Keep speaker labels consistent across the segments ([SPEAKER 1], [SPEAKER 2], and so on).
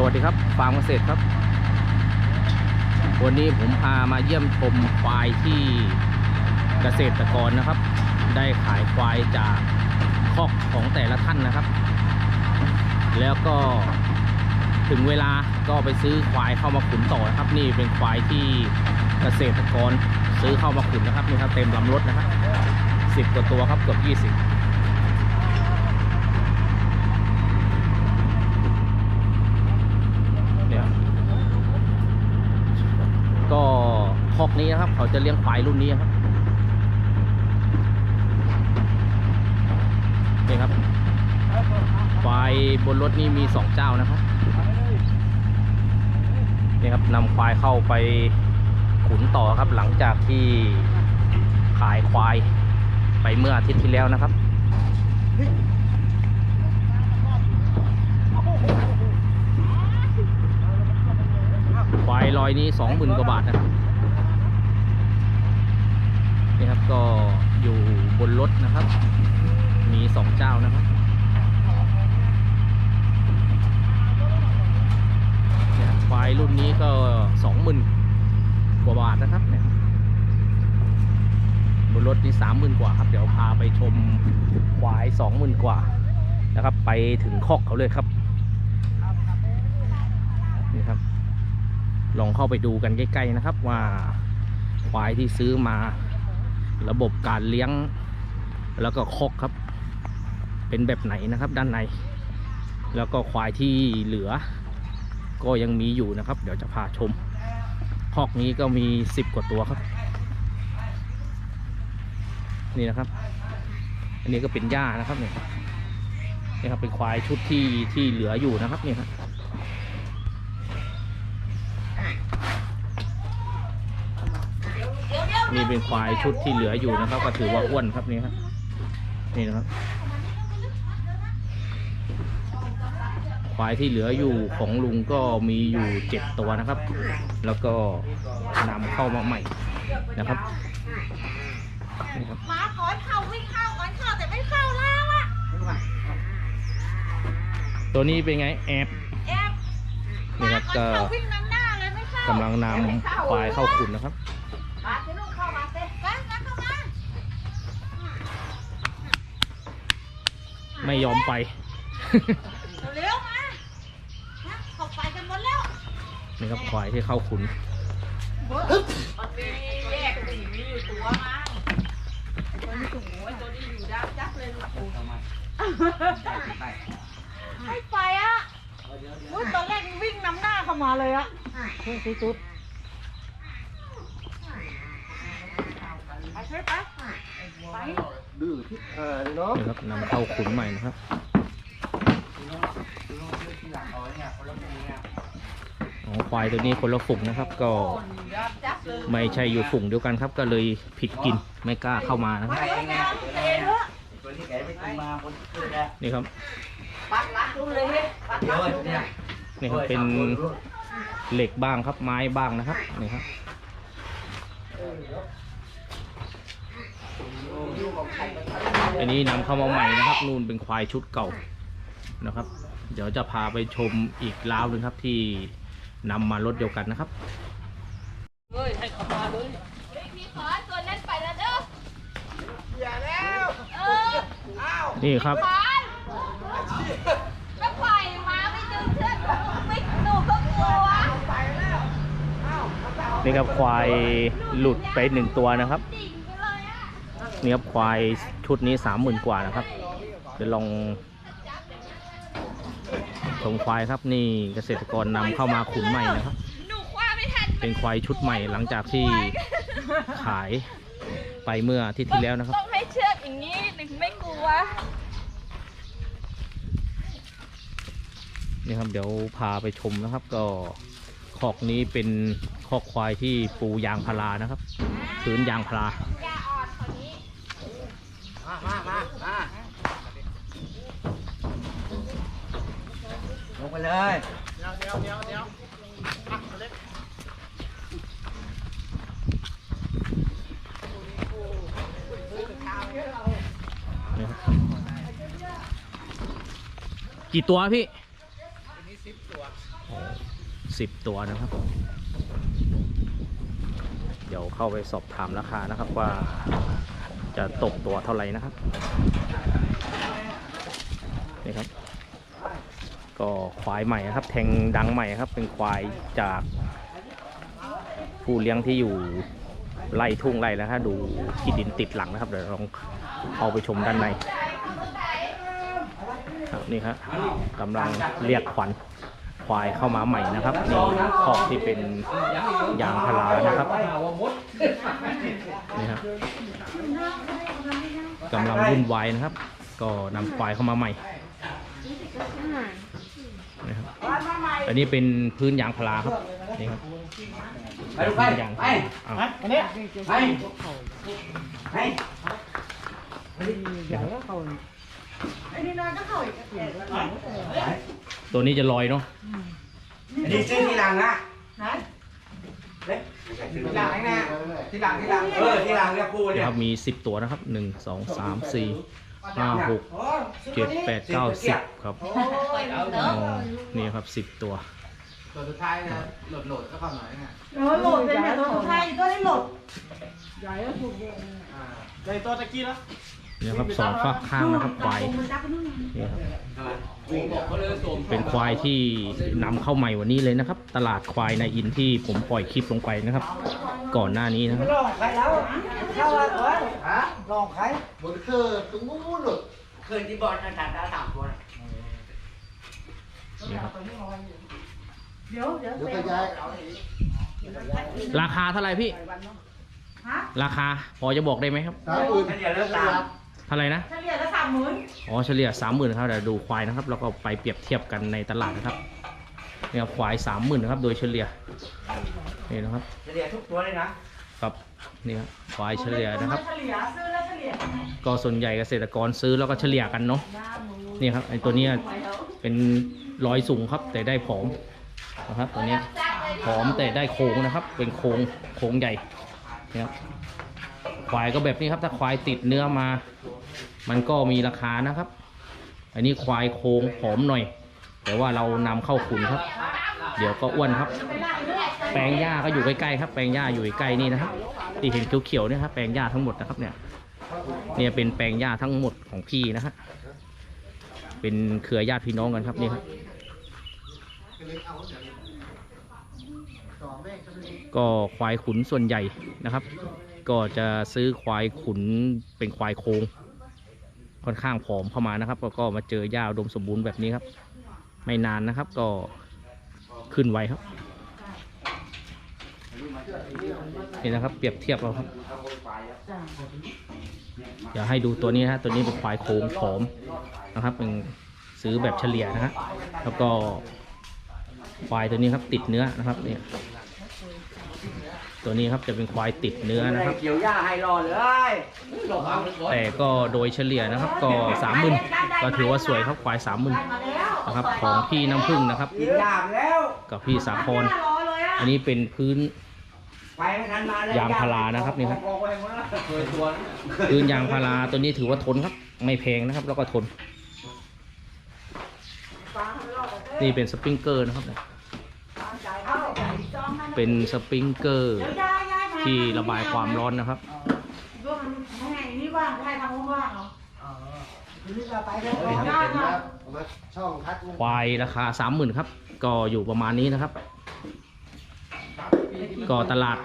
[SPEAKER 1] สวัสดีครับฟาร์มเกษตรครับ วันนี้ผมพามาเยี่ยมชมควายที่เกษตรกรนะครับ ได้ขายควายจากคอกของแต่ละท่านนะครับ แล้วก็ถึงเวลาก็ไปซื้อควายเข้ามาขุนต่อนะครับ นี่เป็นควายที่เกษตรกรซื้อเข้ามาขุนนะครับนี่ครับเต็มลำรถนะครับสิบกว่าตัวครับเกือบยี่สิบ เนี่ยก็คอก นี้นะครับ เขาจะเลี้ยงควายรุ่นนี้ครับนี่ครับควายบนรถนี่มีสองเจ้านะครับนี่ครับนำควายเข้าไปขุนต่อครับ หลังจากที่ขายควายไปเมื่ออาทิตย์ที่แล้วนะครับควายลอยนี้สองหมื่นกว่าบาทนะครับ นี่ครับก็อยู่บนรถนะครับ มีสองเจ้านะครับเนี่ยครับควายรุ่นนี้ก็สองหมื่นกว่าบาทนะครับเนี่ยบนรถนี่สามหมื่นกว่าครับ เดี๋ยวพาไปชมควายสองหมื่นกว่านะครับ ไปถึงคอกเขาเลยครับนี่ครับ ลองเข้าไปดูกันใกล้ ๆนะครับว่าควายที่ซื้อมา ระบบการเลี้ยง แล้วก็คอกครับ เป็นแบบไหนนะครับด้านใน แล้วก็ควายที่เหลือ ก็ยังมีอยู่นะครับ เดี๋ยวจะพาชมคอกนี้ก็มีสิบกว่าตัวครับ นี่นะครับ อันนี้ก็เป็นหญ้านะครับเนี่ยนี่ครับเป็นควายชุดที่ที่เหลืออยู่นะครับเนี่ยครับ นี่เป็นควายชุดที่เหลืออยู่นะครับ ก็ถือว่าอ้วนครับนี่ครับนี่นะครับ ควายที่เหลืออยู่ของลุงก็มีอยู่เจ็ดตัวนะครับ แล้วก็นำเข้ามาใหม่นะครับนี่ครับ
[SPEAKER 2] หมาขอนเข้าวิ่งเข้าขอนเข้าแต่ไม่เข้าแล้วอะ
[SPEAKER 1] ตัวนี้เป็นไงแอบ
[SPEAKER 2] แอบ
[SPEAKER 1] นี่ครับก็
[SPEAKER 2] เข้าวิ่งนำหน้าเลยไม่เข้ากำ
[SPEAKER 1] ลังนำควายเข้าขุนนะครับ
[SPEAKER 2] มาที่ลูกเข้ามาเต้มามาเข้ามา
[SPEAKER 1] ไม่ยอมไป
[SPEAKER 2] เร็วๆมาฮะเข้าไปกันหมดแล้ว
[SPEAKER 1] นี่ครับควายที่เข้าขุน
[SPEAKER 2] มันมีแยกสีมีอยู่ตัวมั้งตัวนี้สูงไอ้ตัวนี้อยู่ดับจับเลยลูกปูไม่ไปอะอุ๊ยตอนแรกวิ่งนำหน้าเข้ามาเลยอะเฮ้ยตุ๊ด ตุ๊ดไปช่วยไปไป
[SPEAKER 3] ดื้อที่หาเลยเนาะ
[SPEAKER 1] นี่ครับนำเข้าขุนใหม่นะครับของควายตัวนี้คนละฝูงนะครับ ก็ไม่ใช่อยู่ฝูงเดียวกันครับ ก็เลยผิดกินไม่กล้าเข้ามานะครับ
[SPEAKER 3] นี่ค
[SPEAKER 1] รับ
[SPEAKER 3] นี่
[SPEAKER 1] ครับเป็นเหล็กบ้างครับไม้บ้างนะครับนี่ครับ อันนี้นำเข้ามาใหม่นะครับ นู่นเป็นควายชุดเก่านะครับ เดี๋ยวจะพาไปชมอีกล้าวหนึ่งครับที่นำมารถเดียวกันนะครับ
[SPEAKER 2] เฮ้ยให้เขามาเลยพี่ขอตัวนั้นไปแล้วเด้ออย่าแล้วเออ
[SPEAKER 1] นี่ครับ
[SPEAKER 2] ขอนก็ปล่อยมาไม่ดึงเชือกไม่หนูก็กลัว
[SPEAKER 1] นี่ครับควายหลุดไปหนึ่งตัวนะครับ
[SPEAKER 2] ดิ่งไปเลยอ่ะ
[SPEAKER 1] นี่ครับควายชุดนี้สามหมื่นกว่านะครับ เดี๋ยวลองชมควายครับนี่เกษตรกรนำเข้ามาขุนใหม่นะครับ
[SPEAKER 2] หนูคว้าไม่ทัน
[SPEAKER 1] เป็นควายชุดใหม่หลังจากที่ขายไปเมื่ออาทิตย์ที่แล้วนะครับ
[SPEAKER 2] ต้องให้เชือกอย่างนี้หนึ่งไม่กลัว
[SPEAKER 1] นี่ครับเดี๋ยวพาไปชมนะครับ ก็คอกนี้เป็นคอกควายที่ปูยางพารานะครับพื้นยางพารา
[SPEAKER 2] ยาอ่อนคนนี้
[SPEAKER 3] มามามามาล งไปเลย
[SPEAKER 1] นี่ครับกี่ตัวพี่สิบตัวนะครับ เดี๋ยวเข้าไปสอบถามราคานะครับว่าจะตกตัวเท่าไหร่นะครับ นี่ครับ ก็ควายใหม่ครับ แทงดังใหม่ครับ เป็นควายจากผู้เลี้ยงที่อยู่ไร่ทุ่งไร่แล้วฮะดูที่ดินติดหลังนะครับเดี๋ยวลองเอาไปชมด้านในครับนี่ครับกำลังเรียกขวัญควายเข้ามาใหม่นะครับนี่คอกที่เป็นยางพารานะครับนี่ครับกำลังวุ่นวายนะครับ ก็นำควายเข้ามาใหม่ อันนี้เป็นพื้นยางพาราครับนี่ครับ
[SPEAKER 3] ไปลูกไป
[SPEAKER 1] พื้นยาง
[SPEAKER 3] ไป
[SPEAKER 1] อ้าว
[SPEAKER 3] ไปเนี่ยไปไป
[SPEAKER 1] ตัวนี้จะลอยเนาะ
[SPEAKER 3] อันนี้ซื้อทีหลังนะ
[SPEAKER 2] ไหน
[SPEAKER 3] เล็กทีหลังนะทีหลังทีหลังเออทีหลังเนี่ยครู
[SPEAKER 1] เดี๋
[SPEAKER 3] เนี่ย
[SPEAKER 1] วยครับมี 10 ตัวนะครับ 1 2 3 4 5 6 7 8 9 10ครับอ๋อนี่ครับ10 ตัว
[SPEAKER 4] ตัวสุดท้ายนะโหลดโหลดก็เข้าหน่อยนะ
[SPEAKER 2] เออโหลดเลยเนี่ยตัวไทยก็ได้โหลด
[SPEAKER 4] อ่า
[SPEAKER 1] นี่ครับสองฝากข้างนะครับควายนี่ครับ
[SPEAKER 4] บอกเขาเลยสวม
[SPEAKER 1] เป็นควายที่นำเข้าใหม่วันนี้เลยนะครับ ตลาดควายในอินที่ผมปล่อยคลิปลงไปนะครับ ก่อนหน้านี้นะครับ
[SPEAKER 3] ลองใครแล้วเข้ามาก่อนฮะลองใคร
[SPEAKER 5] บนเครื่องตรงนู้นหลุด
[SPEAKER 3] เคยที่บอลอาจารย์ดาสามคน
[SPEAKER 1] นี่ครับ
[SPEAKER 2] เดี๋ยวเดี๋ยว
[SPEAKER 5] เดี๋ยว
[SPEAKER 2] เสร็
[SPEAKER 5] ก็
[SPEAKER 2] จ
[SPEAKER 5] ย้าย
[SPEAKER 1] ราคาเท่าไหร่พี่
[SPEAKER 2] ฮะ
[SPEAKER 1] ราคาพอจะบอกได้ไหมครับ
[SPEAKER 5] สามหมื่น
[SPEAKER 3] ฉันอย่าเลิกตาม
[SPEAKER 1] เท่าไหร่นะ
[SPEAKER 2] เฉลี่ยละสามหมื่น
[SPEAKER 1] อ๋อเฉลี่ยสามหมื่นครับเดี๋ยวดูควายนะครับแล้วก็ไปเปรียบเทียบกันในตลาดนะครับเนี่ยควายสามหมื่นนะครับ โดยเฉลี่ยนี่นะครับ
[SPEAKER 3] เฉลี่ยทุกตัวเลยนะครับ
[SPEAKER 1] นี่ครับควายเฉลี่ยนะครับ
[SPEAKER 2] เฉลี่ยซื้อแล้วเฉลี่ย
[SPEAKER 1] ก็ส่วนใหญ่เกษตรกรซื้อแล้วก็เฉลี่ยกันเนาะนี่ครับไอตัวเนี้ยเป็นรอยสูงครับ แต่ได้ผอมนะครับตัวเนี้ยผอมแต่ได้โค้งนะครับ เป็นโค้งโค้งใหญ่นะครับควายก็แบบนี้ครับ ถ้าควายติดเนื้อมา มันก็มีราคานะครับ อันนี้ควายโค้งผอมหน่อย แต่ว่าเรานำเข้าขุนครับ เดี๋ยวก็อ้วนครับ แปลงหญ้าก็อยู่ใกล้ๆครับ แปลงหญ้าอยู่ใกล้นี่นะครับที่เห็นเขียวๆเนี่ยครับแปลงหญ้าทั้งหมดนะครับเนี่ย เนี่ยเป็นแปลงหญ้าทั้งหมดของพี่นะฮะเป็นเครือญาติพี่น้องกันครับนี่ครับก็ควายขุนส่วนใหญ่นะครับ ก็จะซื้อควายขุนเป็นควายโครง ค่อนข้างผอมเข้ามานะครับแล้วก็มาเจอหญ้าดมสมบูรณ์แบบนี้ครับ ไม่นานนะครับก็ขึ้นไวครับนี่นะครับเปรียบเทียบเราครับอยาให้ดูตัวนี้นะฮะตัวนี้เป็นควายโค้งผอมนะครับเป็นซื้อแบบเฉลี่ยนะฮะแล้วก็ควายตัวนี้ครับติดเนื้อนะครับเนี่ย ตัวนี้ครับจะเป็นควายติดเนื้อนะครับ
[SPEAKER 3] เกี่ยวหญ้าให้รอเลย
[SPEAKER 4] หลบเอาไปก่อน
[SPEAKER 1] แต่ก็โดยเฉลี่ยนะครับก็สามหมื่นก็ถือว่าสวยครับควายสามหมื่น
[SPEAKER 2] ได้มาแล้ว
[SPEAKER 1] นะครับของพี่น้ำผึ้งนะครับ
[SPEAKER 3] กินหญ้าไปแล้ว
[SPEAKER 1] กับพี่สาคร
[SPEAKER 2] ไม่น่ารอเลยอะ
[SPEAKER 1] อันนี้เป็นพื้น
[SPEAKER 3] ไปไม่ทันมาแล้ว
[SPEAKER 1] ยางพารานะครับนี่ครับ
[SPEAKER 3] ออกไปหมดแล้ว
[SPEAKER 4] เคยตัวนะ
[SPEAKER 1] พื้นยางพาราตัวนี้ถือว่าทนครับ ไม่แพงนะครับ แล้วก็ทน นี่เป็นสปริงเกอร์นะครับ เนี่ยเป็นสปริงเกอร์
[SPEAKER 2] เดี๋ยวย้ายย้ายมา
[SPEAKER 1] ที่ระบายความร้อนนะครับ
[SPEAKER 2] ก็มันแห่งนี้ว่างใครทำว่างๆเหรอ
[SPEAKER 5] ทีนี้เราไปแล้ว
[SPEAKER 1] นี่ครับ
[SPEAKER 5] ได้ครับเอามาช่องทัด
[SPEAKER 1] ควายราคาสามหมื่นครับ ก็อยู่ประมาณนี้นะครับ ก็ตลาด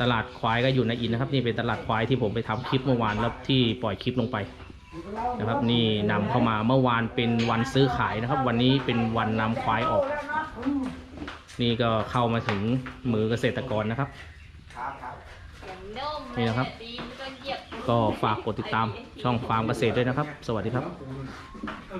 [SPEAKER 1] ตลาดควายก็อยู่ในอินนะครับ นี่เป็นตลาดควายที่ผมไปทำคลิปเมื่อวานแล้วที่ปล่อยคลิปลงไปนะครับ นี่นำเข้ามาเมื่อวานเป็นวันซื้อขายนะครับ วันนี้เป็นวันนำควายออก นี่ก็เข้ามาถึงมือเกษตรกรนะครับ นี่นะครับ ก็ฝากกดติดตามช่องฟาร์มเกษตรด้วยนะครับ สวัสดีครับ